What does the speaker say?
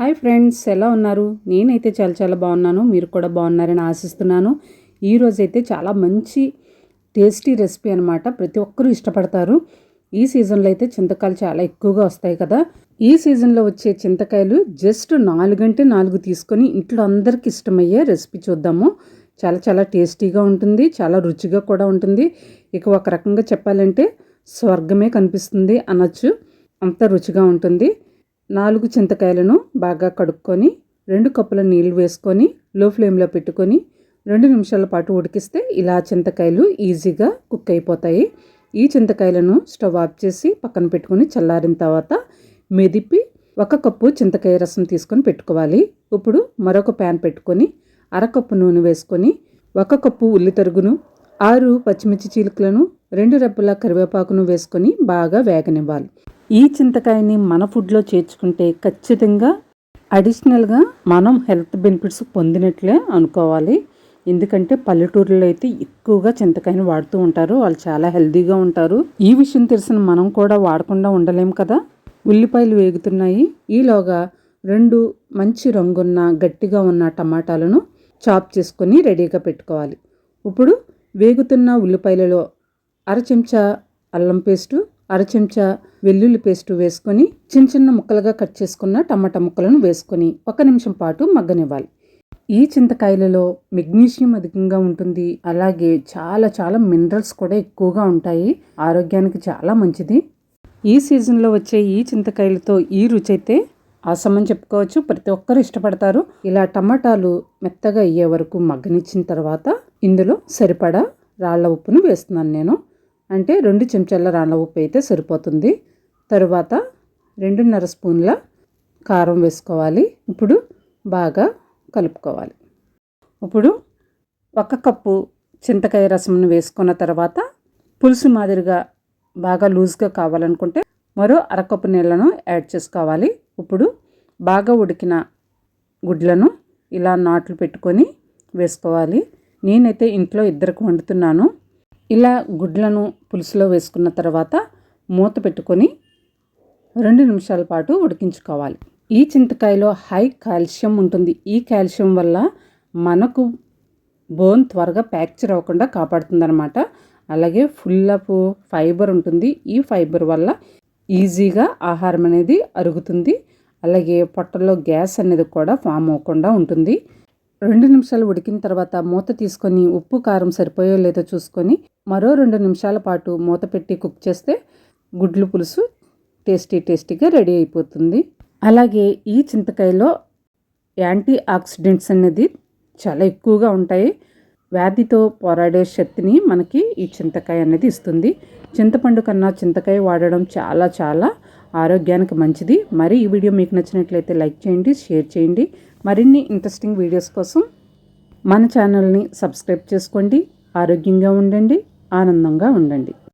Hi friends ఎలా ఉన్నారు? నేనైతే చాలా చాలా బాగున్నాను. మీరు కూడా బాగున్నారని ఆశిస్తున్నాను. ఈరోజైతే చాలా మంచి టేస్టీ రెసిపీ అనమాట ప్రతి ఒక్కరూ ఇష్టపడతారు. ఈ సీజన్లో అయితే చింతకాయలు చాలా ఎక్కువగా వస్తాయి కదా. ఈ సీజన్లో వచ్చే చింతకాయలు జస్ట్ నాలుగంటే నాలుగు తీసుకొని ఇంట్లో అందరికి ఇష్టమయ్యే రెసిపీ చూద్దాము. చాలా చాలా టేస్టీగా ఉంటుంది చాలా రుచిగా కూడా ఉంటుంది. ఇక ఒక రకంగా చెప్పాలంటే స్వర్గమే కనిపిస్తుంది అనొచ్చు. అంత రుచిగా ఉంటుంది. నాలుగు చింతకాయలను బాగా కడుక్కొని రెండు కప్పుల నీళ్ళు వేసుకొని లో ఫ్లేమ్లో పెట్టుకొని రెండు నిమిషాల పాటు ఉడికిస్తే ఇలా చింతకాయలు ఈజీగా కుక్ అయిపోతాయి. ఈ చింతకాయలను స్టవ్ ఆఫ్ చేసి పక్కన పెట్టుకొని చల్లారిన తర్వాత మెదిపి ఒక కప్పు చింతకాయ రసం తీసుకొని పెట్టుకోవాలి. ఇప్పుడు మరొక ప్యాన్ పెట్టుకొని అరకప్పు నూనె వేసుకొని ఒక కప్పు ఉల్లి తరుగును ఆరు పచ్చిమిర్చి చీలికలను రెండు రెబ్బల కరివేపాకును వేసుకొని బాగా వేగనివ్వాలి. ఈ చింతకాయని మన ఫుడ్లో చేర్చుకుంటే ఖచ్చితంగా అడిషనల్గా మనం హెల్త్ బెనిఫిట్స్ పొందినట్లే అనుకోవాలి. ఎందుకంటే పల్లెటూరులో అయితే ఎక్కువగా చింతకాయని వాడుతూ ఉంటారు. వాళ్ళు చాలా హెల్దీగా ఉంటారు. ఈ విషయం తెలిసిన మనం కూడా వాడకుండా ఉండలేం కదా? ఉల్లిపాయలు వేగుతున్నాయి. ఈలోగా రెండు మంచి రంగున్న గట్టిగా ఉన్న టమాటాలను చాప్ చేసుకొని రెడీగా పెట్టుకోవాలి. ఇప్పుడు వేగుతున్న ఉల్లిపాయలలో అర చెంచా అల్లం పేస్టు అర చెంచా వెల్లుల్లి పేస్టు వేసుకొని చిన్న చిన్న ముక్కలుగా కట్ చేసుకున్న టమాటా ముక్కలను వేసుకొని ఒక నిమిషం పాటు మగ్గనివ్వాలి. ఈ చింతకాయలలో మెగ్నీషియం అధికంగా ఉంటుంది. అలాగే చాలా చాలా మినరల్స్ కూడా ఎక్కువగా ఉంటాయి. ఆరోగ్యానికి చాలా మంచిది. ఈ సీజన్లో వచ్చే ఈ చింతకాయలతో ఈ రుచి అయితే ఆసమని చెప్పుకోవచ్చు. ప్రతి ఒక్కరు ఇష్టపడతారు. ఇలా టమాటాలు మెత్తగా అయ్యే వరకు మగ్గనిచ్చిన తర్వాత ఇందులో సరిపడా రాళ్ళ ఉప్పును వేస్తున్నాను నేను. అంటే రెండు చెంచాల రాళ్ళ ఉప్పు అయితే సరిపోతుంది. తరువాత రెండున్నర స్పూన్ల కారం వేసుకోవాలి. ఇప్పుడు బాగా కలుపుకోవాలి. ఇప్పుడు ఒక కప్పు చింతకాయ రసంను వేసుకున్న తర్వాత పులుసు మాదిరిగా బాగా లూజ్గా కావాలనుకుంటే మరో అరకప్పు నీళ్ళను యాడ్ చేసుకోవాలి. ఇప్పుడు బాగా ఉడికిన గుడ్లను ఇలా నాట్లు పెట్టుకొని వేసుకోవాలి. నేనైతే ఇంట్లో ఇద్దరికి వండుతున్నాను. ఇలా గుడ్లను పులుసులో వేసుకున్న తర్వాత మూత పెట్టుకొని రెండు నిమిషాల పాటు ఉడికించుకోవాలి. ఈ చింతకాయలో హై కాల్షియం ఉంటుంది. ఈ కాల్షియం వల్ల మనకు బోన్ త్వరగా ప్యాక్చర్ అవ్వకుండా కాపాడుతుందన్నమాట. అలాగే ఫుల్ అప్ ఫైబర్ ఉంటుంది. ఈ ఫైబర్ వల్ల ఈజీగా ఆహారం అనేది అరుగుతుంది. అలాగే పొట్టలో గ్యాస్ అనేది కూడా ఫామ్ అవ్వకుండా ఉంటుంది. రెండు నిమిషాలు ఉడికిన తర్వాత మూత తీసుకొని ఉప్పు కారం సరిపోయో లేదో చూసుకొని మరో రెండు నిమిషాల పాటు మూత పెట్టి కుక్ చేస్తే గుడ్లు పులుసు టేస్టీ టేస్టీగా రెడీ అయిపోతుంది. అలాగే ఈ చింతకాయలో యాంటీ ఆక్సిడెంట్స్ అనేది చాలా ఎక్కువగా ఉంటాయి. వ్యాధితో పోరాడే శక్తిని మనకి ఈ చింతకాయ అనేది ఇస్తుంది. చింతపండు కన్నా చింతకాయ వాడడం చాలా చాలా ఆరోగ్యానికి మంచిది. మరి ఈ వీడియో మీకు నచ్చినట్లయితే లైక్ చేయండి షేర్ చేయండి. మరిన్ని ఇంట్రెస్టింగ్ వీడియోస్ కోసం మన ఛానల్ని సబ్స్క్రైబ్ చేసుకోండి. ఆరోగ్యంగా ఉండండి. ఆనందంగా ఉండండి.